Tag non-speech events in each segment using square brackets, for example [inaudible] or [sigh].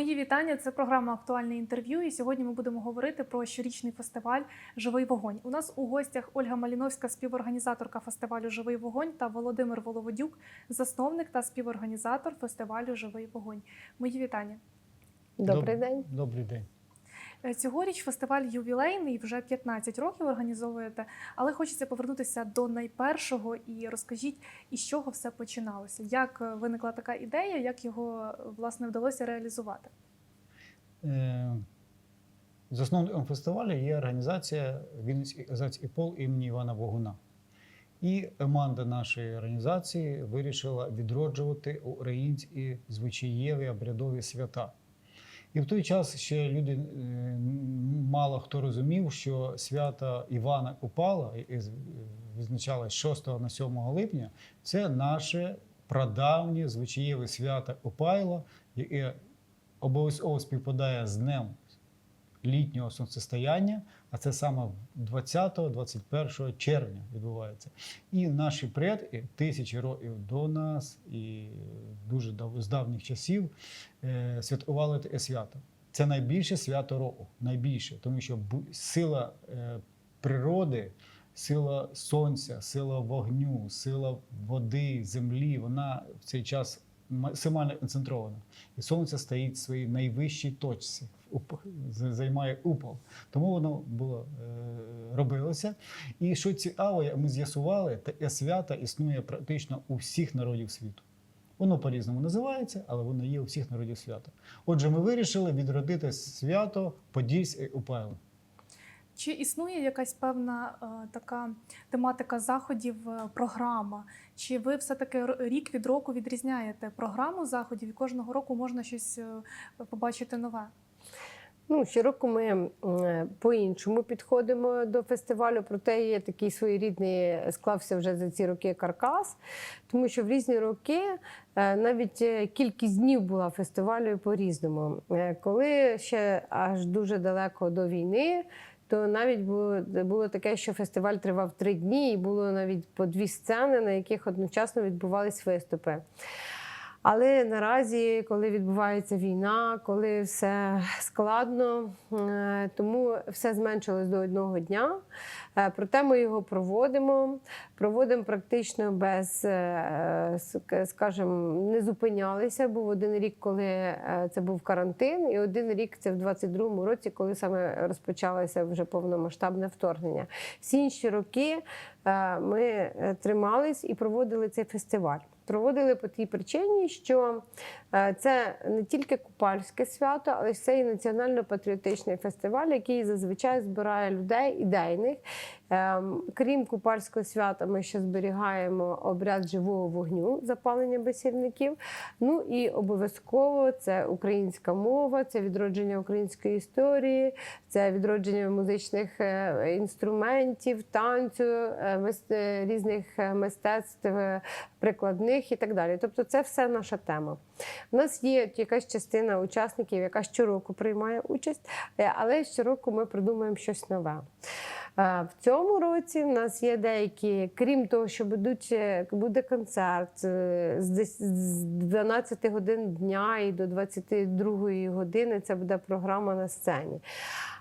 Мої вітання. Це програма Актуальне інтерв'ю. І сьогодні ми будемо говорити про щорічний фестиваль Живий вогонь. У нас у гостях Ольга Маліновська, співорганізаторка фестивалю Живий вогонь та Володимир Воловодюк, засновник та співорганізатор фестивалю Живий вогонь. Мої вітання. Добрий день. Добрий день. Е, Цьогоріч фестиваль ювілейний, вже 15 років організовуєте, але хочеться повернутися до найпершого і розкажіть, із чого все починалося. Як е, виникла така ідея, як його е, власне вдалося реалізувати? Засновником фестивалю є організація Вінницький і пол імені Івана Богуна. І команда нашої організації вирішила відроджувати українські звичаєві обрядові свята. І в той час ще люди е, мало хто розумів, що свята Івана Купала, з- відзначалось 6 на 7 липня, це наше прадавнє звичаєве свято Упайло, яке обов'язково співпадає з днем літнього сонцестояння, а це саме 20-21 червня відбувається. І наші предки тисячі років до нас і дуже з давніх часів е, святкували таке свято. Це найбільше свято року, найбільше, тому що сила е, природи, сила сонця, сила вогню, сила води, землі, вона в цей час максимально концентрована. І сонце стоїть в своїй найвищій точці, займає упал. Тому воно було е, робилося. І що цікаво, як ми з'ясували, таке свято існує практично у всіх народів світу. Воно по-різному називається, але воно є у всіх народів свята. Отже, ми вирішили відродити свято Подільське Упайло. Чи існує якась певна е, така тематика заходів, е, програма? Чи ви все-таки рік від року відрізняєте програму заходів і кожного року можна щось е, побачити нове? Ну, щороку ми по-іншому підходимо до фестивалю, проте є такий своєрідний склався вже за ці роки каркас, тому що в різні роки навіть кількість днів була фестивалю по-різному. Коли ще аж дуже далеко до війни. То навіть було, було таке, що фестиваль тривав три дні, і було навіть по дві сцени, на яких одночасно відбувались виступи. Але наразі, коли відбувається війна, коли все складно, е, тому все зменшилось до одного дня. Е, Проте ми його проводимо. Проводимо практично без, е, скажімо, не зупинялися. Був один рік, коли це був карантин, і один рік це в 22-му році, коли саме розпочалося вже повномасштабне вторгнення. Всі інші роки ми тримались і проводили цей фестиваль. Проводили по тій причині, що е, це не тільки купальське свято, але це і національно-патріотичний фестиваль, який зазвичай збирає людей ідейних. Ем, Крім купальського свята, ми ще зберігаємо обряд живого вогню, запалення безсірників. Ну і обов'язково це українська мова, це відродження української історії, це відродження музичних е, інструментів, танцю, е, е, різних мистецтв прикладних і так далі. Тобто, це все наша тема. У нас є якась частина учасників, яка щороку приймає участь, але щороку ми придумаємо щось нове. В цьому році в нас є деякі, крім того, що будуть, е, буде концерт е, з дес- з 12 годин дня і до 22 години. Це буде програма на сцені.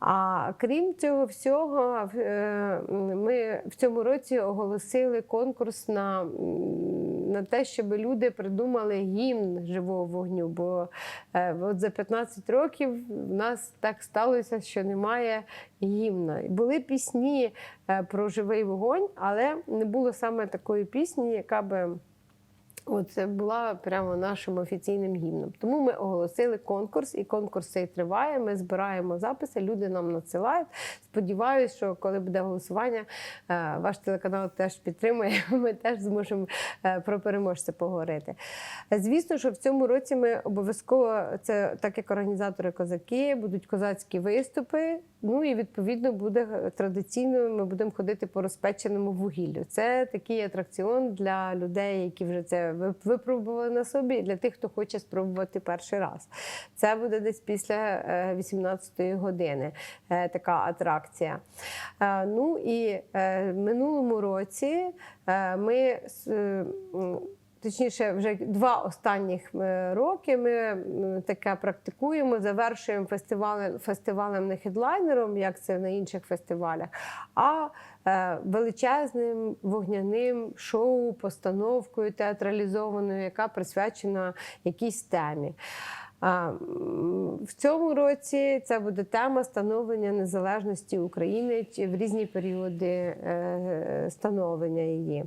А крім цього всього, е, ми в цьому році оголосили конкурс на, на те, щоб люди придумали гімн живого вогню. Бо е, от за 15 років в нас так сталося, що немає гімна. Були пісні е, про живий вогонь, але не було саме такої пісні, яка би. От була прямо нашим офіційним гімном. Тому ми оголосили конкурс, і конкурс цей триває. Ми збираємо записи, люди нам надсилають. Сподіваюсь, що коли буде голосування, е, ваш телеканал теж підтримує. [laughs] Ми теж зможемо е, про переможця поговорити. Звісно, що в цьому році ми обов'язково це так як організатори козаки, будуть козацькі виступи. Ну і відповідно буде традиційно. Ми будемо ходити по розпеченому вугіллю. Це такий атракціон для людей, які вже це випробували на собі, і для тих, хто хоче спробувати перший раз. Це буде десь після е, 18-ї години. е, Така атракція. Е, Ну і е, в минулому році е, ми точніше, вже два останніх роки ми таке практикуємо, завершуємо фестивалем, фестивалем не хедлайнером, як це на інших фестивалях, а величезним вогняним шоу, постановкою театралізованою, яка присвячена якійсь темі. В цьому році це буде тема становлення незалежності України в різні періоди е, становлення її.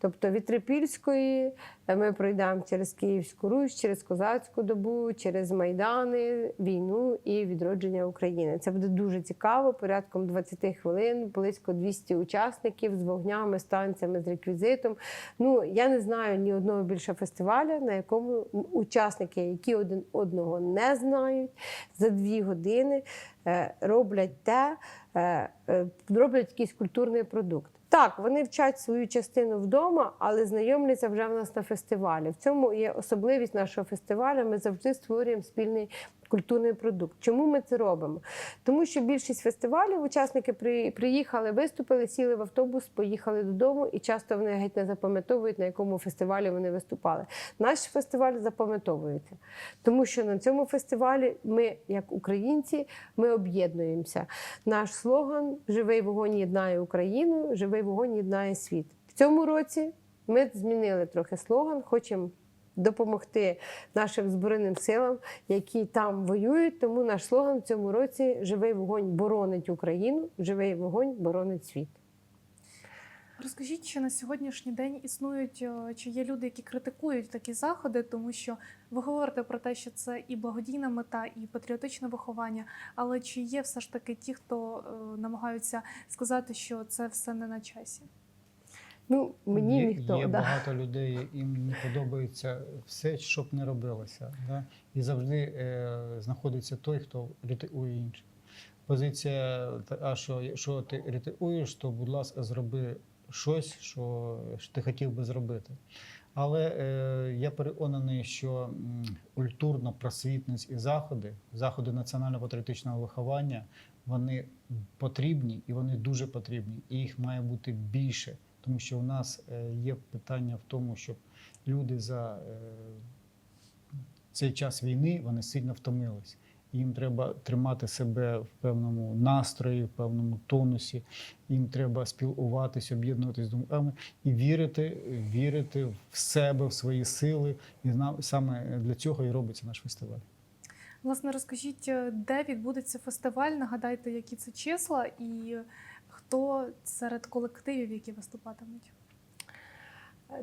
Тобто від Трипільської е, ми пройдемо через Київську Русь, через Козацьку добу, через Майдани, війну і відродження України. Це буде дуже цікаво. Порядком 20 хвилин, близько 200 учасників з вогнями, станціями, з реквізитом. Ну я не знаю ні одного більше фестиваля, на якому учасники, які один одного не знають, за дві години е, роблять те, е, е, роблять якийсь культурний продукт. Так, вони вчать свою частину вдома, але знайомляться вже в нас на фестивалі. В цьому є особливість нашого фестивалю. Ми завжди створюємо спільний культурний продукт. Чому ми це робимо? Тому що більшість фестивалів учасники приїхали, виступили, сіли в автобус, поїхали додому, і часто вони геть не запам'ятовують, на якому фестивалі вони виступали. Наш фестиваль запам'ятовується, тому що на цьому фестивалі ми, як українці, ми об'єднуємося. Наш слоган Живий вогонь єднає Україну, живий вогонь єднає світ. В цьому році ми змінили трохи слоган, хочемо. Допомогти нашим збройним силам, які там воюють. Тому наш слоган в цьому році Живий вогонь боронить Україну, живий вогонь боронить світ. Розкажіть, чи на сьогоднішній день існують е, чи є люди, які критикують такі заходи, тому що ви говорите про те, що це і благодійна мета, і патріотичне виховання. Але чи є все ж таки ті, хто е, намагаються сказати, що це все не на часі? Ну мені є, ніхто є да. багато людей, їм не подобається все, що б не робилося. Да? І завжди е, знаходиться той, хто рятує інших. Позиція, а що якщо ти рятуєш, то будь ласка, зроби щось, що, що ти хотів би зробити. Але е, я переконаний, що м, культурно-просвітницькі заходи, заходи національно-патріотичного виховання, вони потрібні і вони дуже потрібні, і їх має бути більше. Тому що у нас е, є питання в тому, щоб люди за е, цей час війни вони сильно втомились. Їм треба тримати себе в певному настрої, в певному тонусі. Їм треба спілкуватись, об'єднуватись з думками і вірити, вірити в себе, в свої сили. І саме для цього і робиться наш фестиваль. Власне, розкажіть, е, де відбудеться фестиваль? Нагадайте, які це числа, і хто серед колективів, які виступатимуть?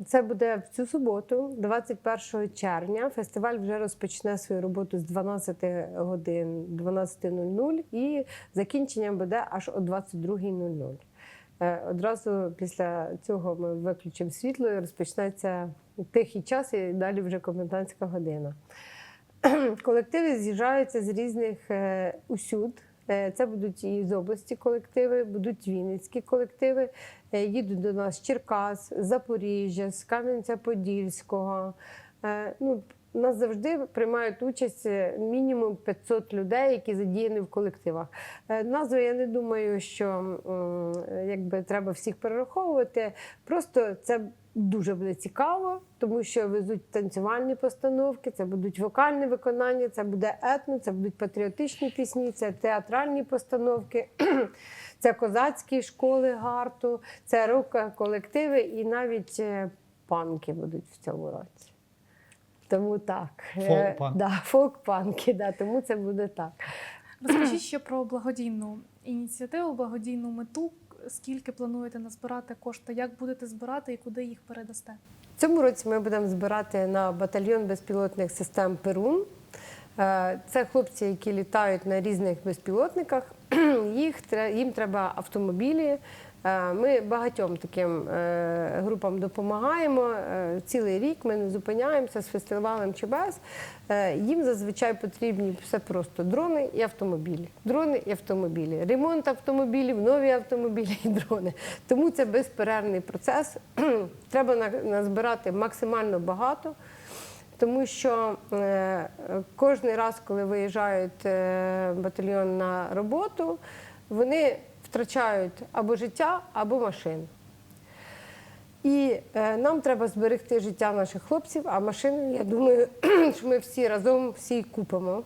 Це буде в цю суботу, 21 червня. Фестиваль вже розпочне свою роботу з 12 годин 12.00 і закінченням буде аж о 22.00. Е, Одразу після цього ми виключимо світло і розпочнеться тихий час, і далі вже комендантська година. Колективи з'їжджаються з різних е, усюд. Е, Це будуть і з області колективи, будуть вінницькі колективи. Е, Їдуть до нас Черкас, Запоріжжя, з Кам'янця-Подільського. Е, Ну, нас завжди приймають участь мінімум 500 людей, які задіяні в колективах. Назву я не думаю, що якби треба всіх перераховувати. Просто це дуже буде цікаво, тому що везуть танцювальні постановки, це будуть вокальні виконання, це буде етно, це будуть патріотичні пісні, це театральні постановки, [clears throat] це козацькі школи гарту, це рок-колективи і навіть е, панки будуть в цьому році. Тому так. Е, Фолк-панк. Да, фолк-панки, да, тому це буде так. Розкажіть ще про благодійну ініціативу, благодійну мету. Скільки плануєте назбирати кошти? Як будете збирати і куди їх передасте? Цьому році ми будемо збирати на батальйон безпілотних систем Перун. Е, Це хлопці, які літають на різних безпілотниках. [clears throat] Їх їм треба автомобілі. Е, Ми багатьом таким е, групам допомагаємо. Е, Цілий рік ми не зупиняємося з фестивалем ЧБС. Е, Їм зазвичай потрібні все просто дрони і автомобілі. Дрони і автомобілі. Ремонт автомобілів, нові автомобілі і дрони. Тому це безперервний процес. [clears throat] Треба назбирати максимально багато. Тому що кожен раз, коли виїжджають батальйон на роботу, вони втрачають або життя, або машин. І е, нам треба зберегти життя наших хлопців, а машини, я думаю, [clears throat] що ми всі разом всі купимо.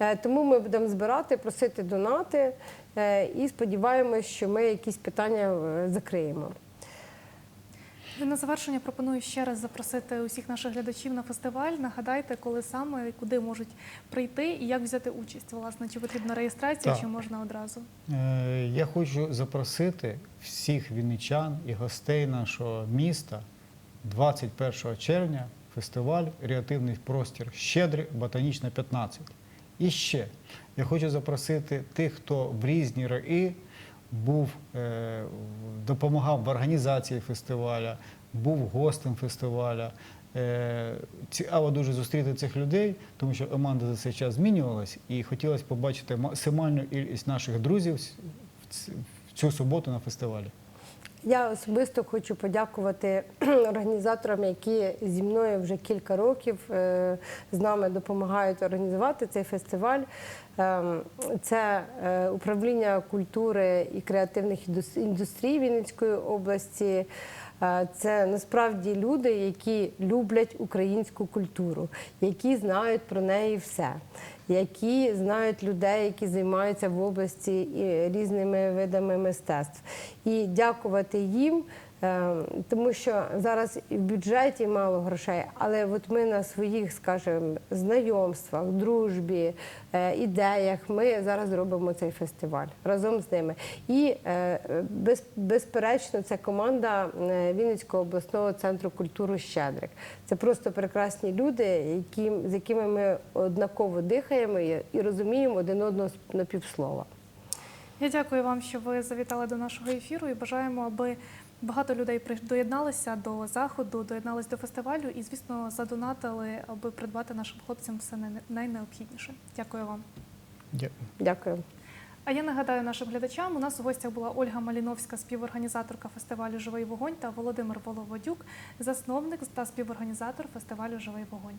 Е, тому ми будемо збирати, просити донати е, і сподіваємось, що ми якісь питання е, закриємо. На завершення пропоную ще раз запросити усіх наших глядачів на фестиваль. Нагадайте, коли саме і куди можуть прийти і як взяти участь. Власне, чи потрібна реєстрація, Так. чи можна одразу. Е, Я хочу запросити всіх вінничан і гостей нашого міста 21 червня фестиваль Ріативний простір Щедрий Ботанічна 15. І ще я хочу запросити тих, хто в різні роки був, е, допомагав в організації фестиваля, був гостем фестиваля. Е, Цікаво дуже зустріти цих людей, тому що команда за цей час змінювалась, і хотілося побачити максимальну кількість наших друзів в цю суботу на фестивалі. Я особисто хочу подякувати [clears throat] організаторам, які зі мною вже кілька років е, з нами допомагають організувати цей фестиваль. Ем, Це е, управління культури і креативних індустрій Вінницької області. Е, Це насправді люди, які люблять українську культуру, які знають про неї все, які знають людей, які займаються в області різними видами мистецтв. І дякувати їм, е, тому що зараз і в бюджеті мало грошей, але от ми на своїх, скажімо, знайомствах, дружбі, е, ідеях ми зараз робимо цей фестиваль разом з ними. І е, безперечно, це команда е, Вінницького обласного центру культури Щедрик. Це просто прекрасні люди, які, з якими ми однаково дихаємо і, розуміємо один одного на півслова. Я дякую вам, що ви завітали до нашого ефіру і бажаємо, аби багато людей при- доєдналися до заходу, доєдналися до фестивалю і, звісно, задонатили, аби придбати нашим хлопцям все най- найнеобхідніше. Дякую вам. Дякую. Дякую. А я нагадаю нашим глядачам, у нас у гостях була Ольга Маліновська, співорганізаторка фестивалю Живий вогонь та Володимир Воловодюк, засновник та співорганізатор фестивалю Живий вогонь.